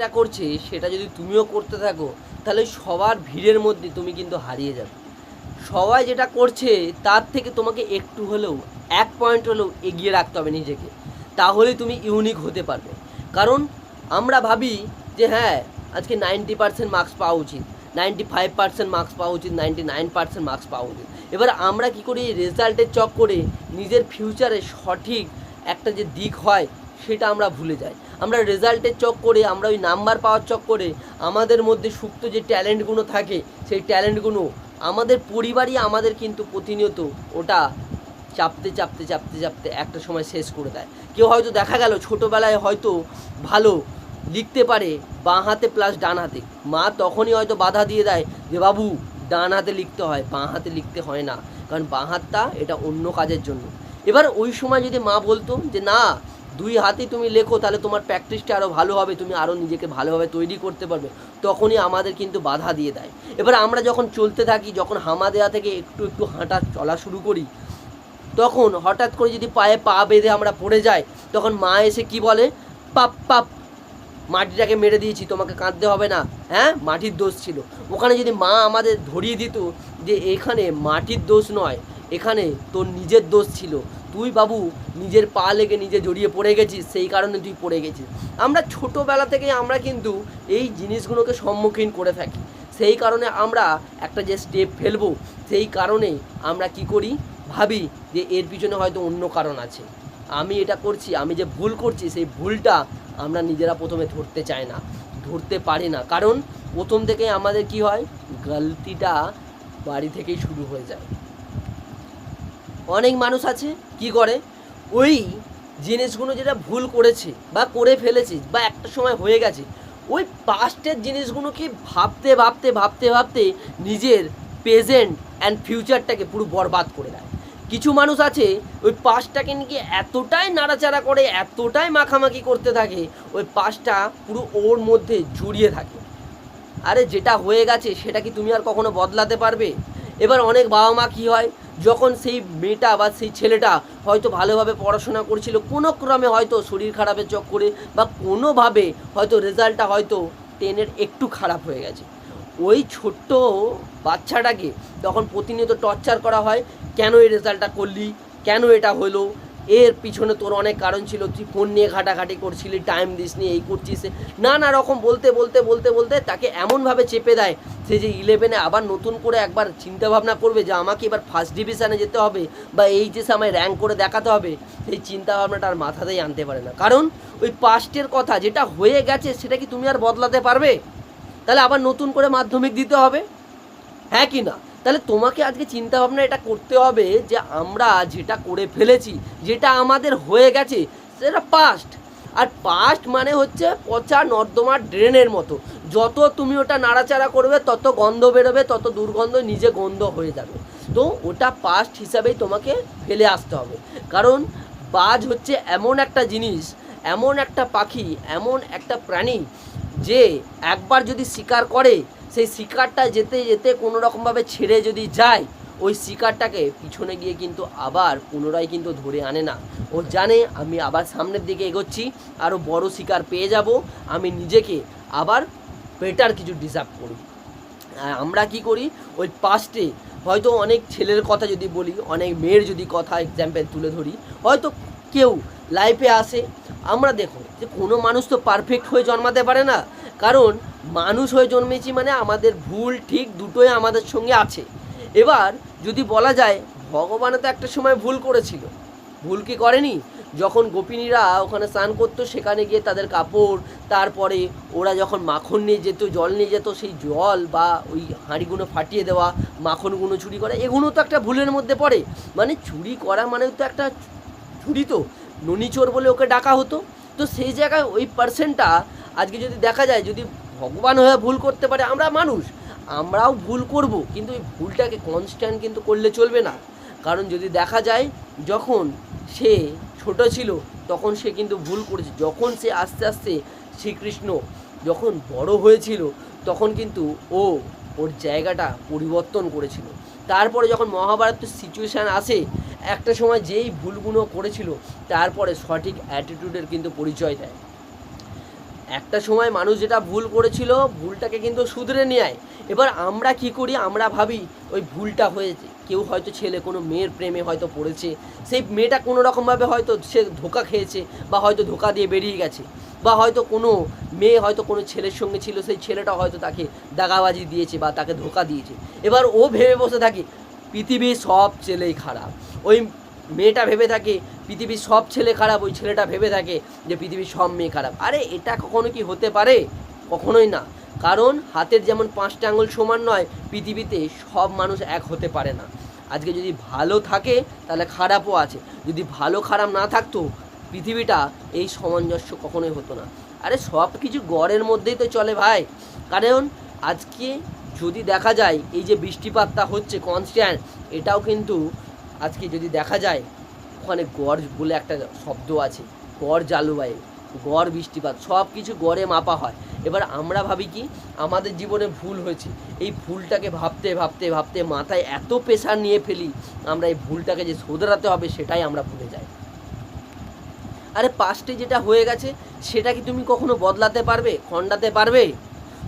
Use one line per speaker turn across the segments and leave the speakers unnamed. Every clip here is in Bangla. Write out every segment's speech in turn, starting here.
যেটা করছে, সেটা যদি তুমিও করতে থাকো, তাহলে সবার ভিড়ের মধ্যে তুমি কিন্তু হারিয়ে যাবে। সবাই যেটা করছে, তার থেকে তোমাকে একটু হলেও, এক পয়েন্ট হলেও এগিয়ে রাখতে হবে নিজেকে। তাহলেই তুমি ইউনিক হতে পারবে। কারণ আমরা ভাবি যে হ্যাঁ আজকে নাইনটি পার্সেন্ট মার্কস পাওয়া উচিত নাইনটি ফাইভ পার্সেন্ট মার্কস পাওয়া উচিত নাইনটি নাইন পার্সেন্ট মার্কস পাওয়া উচিত। এবার আমরা কি করি, রেজাল্টের চক করে নিজের ফিউচারে সঠিক একটা যে দিক হয়, সেটা আমরা ভুলে যাই। আমরা রেজাল্টের চক করে, আমরা ওই নাম্বার পাওয়ার চক করে, আমাদের মধ্যে সুপ্ত যে ট্যালেন্টগুলো থাকে, সেই ট্যালেন্টগুলো আমাদের পরিবারই আমাদের কিন্তু প্রতিনিয়ত ওটা চাপতে চাপতে চাপতে চাপতে একটা সময় শেষ করে দেয়। কেউ হয়তো দেখা গেল ছোটোবেলায় হয়তো ভালো লিখতে পারে, বাঁ হাতে প্লাস ডান হাতে। মা তখনই হয়তো বাধা দিয়ে দেয় যে, বাবু, ডান হাতে লিখতে হয়, বাঁ হাতে লিখতে হয় না। কারণ বাঁ হাতটা এটা অন্য কাজের জন্য। এবার ওই সময় যদি মা বলতো যে, না দুই হাতেই তুমি লেখো, তাহলে তোমার প্র্যাকটিসটা আরও ভালো হবে, তুমি আরও নিজেকে ভালোভাবে তৈরি করতে পারবে। তখনই আমাদের কিন্তু বাধা দিয়ে দেয়। এবার আমরা যখন চলতে থাকি, যখন হামা দেওয়া থেকে একটু একটু হাঁটা চলা শুরু করি, তখন হঠাৎ করে যদি পায়ে পা বেঁধে আমরা পড়ে যাই, তখন মা এসে কি বলে? পাপ পাপ, মাটিটাকে মেরে দিয়েছি, তোমাকে কাঁদতে হবে না। হ্যাঁ? মাটির দোষ ছিল। ওখানে যদি মা আমাদের ধরিয়ে দিত যে, এখানে মাটির দোষ নয়, এখানে তোর নিজের দোষ ছিল। তুই বাবু নিজের পা লেগে নিজে জড়িয়ে পড়ে গেছিস, সেই কারণে তুই পড়ে গেছিস। আমরা ছোটোবেলা থেকে আমরা কিন্তু এই জিনিসগুলোকে সম্মুখীন করে থাকি। সেই কারণে আমরা একটা যে স্টেপ ফেলব, সেই কারণে আমরা কি করি? ভাবি যে এর পিছনে হয়তো অন্য কারণ আছে। আমি এটা করছি, আমি যে ভুল করছি, সেই ভুলটা আমরা নিজেরা প্রথমে ধরতে চাই না, ধরতে পারি না। কারণ প্রথম থেকে আমাদের কি হয়? গলতিটা বাড়ি থেকেই শুরু হয়ে যায়। অনেক মানুষ আছে কি করে? ওই জিনিসগুলো যেটা ভুল করেছে বা করে ফেলেছে বা একটা সময় হয়ে গেছে, ওই পাস্টের জিনিসগুলোকে ভাবতে ভাবতে ভাবতে ভাবতে নিজের প্রেজেন্ট অ্যান্ড ফিউচারটাকে পুরো বরবাদ করে দেয়। কিছু মানুষ আছে, ওই পাশটাকে নিয়ে এতটাই নাড়াচাড়া করে, এতটাই মাখামাখি করতে থাকে, ওই পাশটা পুরো ওর মধ্যে জড়িয়ে থাকে। আরে যেটা হয়ে গেছে, সেটা কি তুমি আর কখনো বদলাতে পারবে? এবার অনেক বাবা মা কী হয়, যখন সেই মেয়েটা বা সেই ছেলেটা হয়তো ভালোভাবে পড়াশোনা করছিল, কোনো ক্রমে হয়তো শরীর খারাপের চক্করে বা কোনোভাবে হয়তো রেজাল্টটা হয়তো টেনের একটু খারাপ হয়ে গেছে। ওই ছোট্ট বাচ্চাটাকে তখন প্রতিনিয়ত টর্চার করা হয়, কেন এই রেজাল্টটা করলি, কেন এটা হলো এর পিছনে তোর অনেক কারণ ছিল, তুই ফোন নিয়ে ঘাটাঘাটি করছিলি টাইম দিস নি, এই করছিস, নানা রকম বলতে বলতে বলতে বলতে তাকে এমনভাবে চেপে দেয়, সে যে ইলেভেনে আবার নতুন করে একবার চিন্তা ভাবনা করবে যে আমাকে এবার ফার্স্ট ডিভিশনে যেতে হবে বা এইচএসে আমায় র্যাঙ্ক করে দেখাতে হবে, সেই চিন্তা ভাবনাটা আর মাথাতেই আনতে পারে না। কারণ ওই পাস্টের কথা যেটা হয়ে গেছে সেটা কি তুমি আর বদলাতে পারবে? তাহলে আবার নতুন করে মাধ্যমিক দিতে হবে? হ্যাঁ কি না? তাহলে তোমাকে আজকে চিন্তা ভাবনা এটা করতে হবে যে আমরা যেটা করে ফেলেছি, যেটা আমাদের হয়ে গেছে, সেটা পাস্ট আর পাস্ট মানে হচ্ছে পচা নর্দমার ড্রেনের মতো। যত তুমি ওটা নাড়াচাড়া করবে, তত গন্ধ বেরোবে, তত দুর্গন্ধ নিজে গন্ধ হয়ে যাবে। তো ওটা পাস্ট হিসাবেই তোমাকে ফেলে আসতে হবে। কারণ বাজ হচ্ছে এমন একটা জিনিস, এমন একটা পাখি, এমন একটা প্রাণী যে একবার যদি শিকার করে সেই শিকারটা যেতে যেতে কোনো রকমভাবে ছেড়ে যদি যায়, ওই শিকারটাকে পিছনে গিয়ে কিন্তু আবার পুনরায় কিন্তু ধরে আনে না। ও জানে, আমি আবার সামনের দিকে এগোচ্ছি আরও বড় শিকার পেয়ে যাব, আমি নিজেকে আবার বেটার কিছু ডিজার্ভ করি। আমরা কি করি? ওই পাস্টে হয়তো অনেক ছেলের কথা যদি বলি, অনেক মেয়ের যদি কথা এক্সাম্পল তুলে ধরি, হয়তো কেউ লাইফে আসে। আমরা দেখো যে কোনো মানুষ তো পারফেক্ট হয়ে জন্মাতে পারে না। কারণ মানুষ হয়ে জন্মেছি মানে আমাদের ভুল ঠিক দুটোই আমাদের সঙ্গে আছে। এবার যদি বলা যায়, ভগবানও তো একটা সময় ভুল করেছিল। ভুল কি করেনি? যখন গোপিনীরা ওখানে স্নান করতো, সেখানে গিয়ে তাদের কাপড়, তারপরে ওরা যখন মাখন নিয়ে যেত, জল নিয়ে যেত, সেই জল বা ওই হাঁড়িগুলো ফাটিয়ে দেওয়া, মাখনগুলো চুরি করা, এগুলো তো একটা ভুলের মধ্যে পড়ে। মানে চুরি করা মানে তো একটা চুরি তো। ননিচোর বলে ওকে ডাকা হতো। তো সেই জায়গায় ওই পার্সেন্টটা আজকে যদি দেখা যায়, যদি ভগবান হয়ে ভুল করতে পারে, আমরা মানুষ। আমরাও ভুল করব, কিন্তু এই ভুলটাকে কনস্ট্যান্ট কিন্তু করলে চলবে না। কারণ যদি দেখা যায়, যখন সে ছোট ছিল, তখন সে কিন্তু ভুল করেছে। যখন সে আস্তে আস্তে শ্রীকৃষ্ণ যখন বড় হয়েছিল, তখন কিন্তু ও ওর জায়গাটা পরিবর্তন করেছিল। তারপরে যখন মহাভারতের সিচুয়েশান আসে, একটা সময় যেই ভুলগুলো করেছিল, তারপরে সঠিক অ্যাটিটিউডের কিন্তু পরিচয় দেয়। একটা সময় মানুষ যেটা ভুল করেছিল, ভুলটাকে কিন্তু শুধরে নেয়। এবার আমরা কি করি? আমরা ভাবি, ওই ভুলটা হয়েছে। কেউ হয়তো ছেলে, কোনো মেয়ের প্রেমে হয়তো পড়েছে। সেই মেয়েটা কোনো রকমভাবে হয়তো সে ধোকা খেয়েছে বা হয়তো ধোকা দিয়ে বেরিয়ে গেছে বা হয়তো কোনো মেয়ে হয়তো কোনো ছেলের সঙ্গে ছিল, সেই ছেলেটা হয়তো তাকে দাগাবাজি দিয়েছে বা তাকে ধোকা দিয়েছে। এবার ও ভেবে বসে থাকে পৃথিবীর সব ছেলেই খারাপ। ওই মেয়েটা ভেবে থাকে, পৃথিবীর সব ছেলে খারাপ, ওই ছেলেটা ভেবে থাকে যে পৃথিবীর সব মেয়ে খারাপ। আরে এটা কখনো কি হতে পারে? কখনোই না। কারণ হাতের যেমন পাঁচটা আঙুল সমান নয়, পৃথিবীতে সব মানুষ এক হতে পারে না। আজকে যদি ভালো থাকে, তাহলে খারাপও আছে। যদি ভালো খারাপ না থাকতো, পৃথিবীটা এই সামঞ্জস্য কখনোই হতো না। আরে সব কিছু গড়ের মধ্যেই তো চলে ভাই। কারণ আজকে যদি দেখা যায়, এই যে বৃষ্টিপাতটা হচ্ছে কনস্ট্যান্ট এটাও কিন্তু আজকে যদি দেখা যায়, ওখানে গড় বলে একটা শব্দ আছে, গড় জালুবায়ু গড় বৃষ্টিপাত সব কিছু গড়ে মাপা হয়। এবার আমরা ভাবি কি, আমাদের জীবনে ভুল হয়েছে। এই ভুলটাকে ভাবতে ভাবতে ভাবতে মাথায় এত প্রেশার নিয়ে ফেলি, আমরা এই ভুলটাকে যে শোধরাতে হবে সেটাই আমরা ভুলে যাই। আরে পাস্টে যেটা হয়ে গেছে, সেটা কি তুমি কখনো বদলাতে পারবে, খণ্ডাতে পারবে?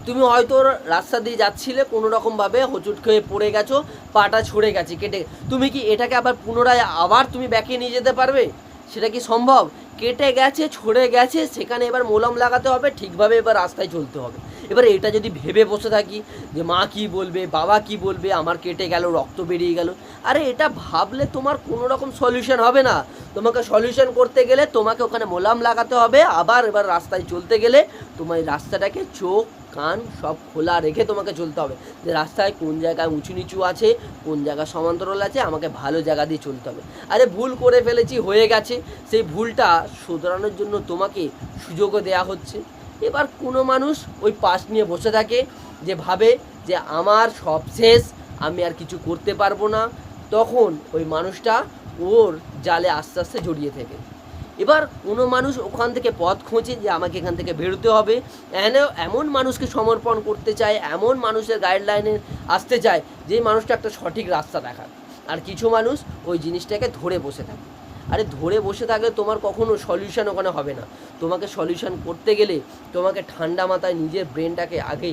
তুমি হয়তো রাস্তা দিয়ে যাচ্ছিলে, কোনো রকমভাবে হোঁচট খেয়ে পড়ে গেছো, পাটা ছড়ে গেছে, কেটে তুমি কি এটাকে আবার পুনরায় আবার তুমি ব্যাকে নিয়ে যেতে পারবে? সেটা কি সম্ভব? কেটে গেছে, ছড়ে গেছে, সেখানে এবার মোলাম লাগাতে হবে, ঠিকভাবে এবার রাস্তায় চলতে হবে। এবার এটা যদি ভেবে বসে থাকি যে মা কি বলবে, বাবা কি বলবে, আমার কেটে গেল, রক্ত বেরিয়ে গেল, আরে এটা ভাবলে তোমার কোনো রকম সলিউশন হবে না। তোমাকে সলিউশন করতে গেলে তোমাকে ওখানে মোলাম লাগাতে হবে, আবার এবার রাস্তায় চলতে গেলে তোমার রাস্তাটাকে চোখ কান সব খোলা রেখে তোমাকে চলতে হবে। যে রাস্তায় কোন জায়গায় উঁচু নিচু আছে, কোন জায়গায় সমান্তরাল আছে, আমাকে ভালো জায়গা দিয়ে চলতে হবে। আরে ভুল করে ফেলেছি, হয়ে গেছে। সেই ভুলটা শুধরানোর জন্য তোমাকে সুযোগও দেয়া হচ্ছে। এবার কোনো মানুষ ওই পাশ নিয়ে বসে থাকে, যে ভাবে যে আমার সব শেষ, আমি আর কিছু করতে পারব না। তখন ওই মানুষটা ওর জালে আস্তে আস্তে জড়িয়ে থাকে। এবার কোনো মানুষ ওখান থেকে পথ খোঁজে যে আমাকে এখান থেকে বেরোতে হবে। এমন মানুষকে সমর্পণ করতে চায়, এমন মানুষের গাইডলাইনে আসতে চায় যে মানুষটা একটা সঠিক রাস্তা দেখায় আর কিছু মানুষ ওই জিনিসটাকে ধরে বসে থাকে। আরে ধরে বসে থাকলে তোমার কখনো সলিউশন ওখানে হবে না। তোমাকে সলিউশন করতে গেলে তোমাকে ঠান্ডা মাথায় নিজের ব্রেনটাকে আগে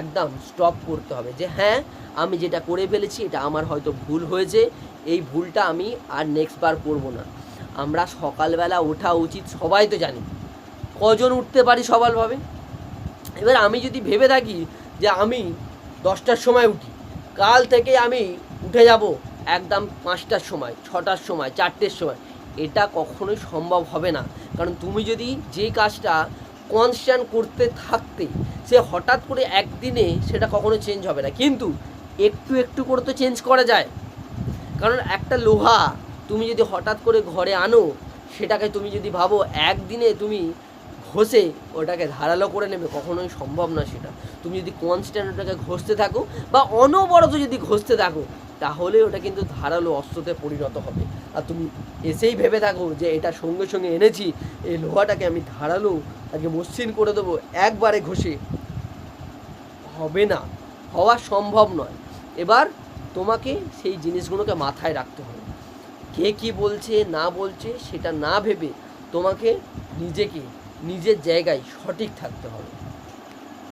একদম স্টপ করতে হবে যে হ্যাঁ আমি যেটা করে ফেলেছি, এটা আমার হয়তো ভুল হয়েছে। এই ভুলটা আমি আর নেক্সট বার করব না। আমরা সকালবেলা ওঠা উচিত, সবাই তো জানি। কজন উঠতে পারি সকালভাবে এবার আমি যদি ভেবে থাকি যে আমি দশটার সময় উঠি, কাল থেকে আমি উঠে যাব একদম পাঁচটার সময়, ছটার সময়, চারটের সময়, এটা কখনোই সম্ভব হবে না। কারণ তুমি যদি যে কাজটা কনস্ট্যান্ট করতে থাকতে, সে হঠাৎ করে একদিনে সেটা কখনো চেঞ্জ হবে না। কিন্তু একটু একটু করে তো চেঞ্জ করা যায়। কারণ একটা লোহা তুমি যদি হঠাৎ করে ঘরে আনো, সেটাকে তুমি যদি ভাবো একদিনে তুমি ঘষে ওটাকে ধারালো করে নেবে, কখনোই সম্ভব না সেটা। তুমি যদি কনস্ট্যান্ট ওটাকে ঘষতে থাকো বা অনবরত যদি ঘষতে থাকো, তাহলে ওটা কিন্তু ধারালো অস্ত্রতে পরিণত হবে। আর তুমি এসেই ভেবে থাকো যে এটা সঙ্গে সঙ্গে এনেছি, এই লোহাটাকে আমি ধারালো, আজকে মসৃণ করে দেবো, একবারে ঘষে। হবে না, হওয়া সম্ভব নয়। এবার তোমাকে সেই জিনিসগুলোকে মাথায় রাখতে হবে। কে কি বলছে, না বলছে, সেটা না ভেবে তোমাকে নিজেকে, নিজের জায়গায় সঠিক থাকতে হবে।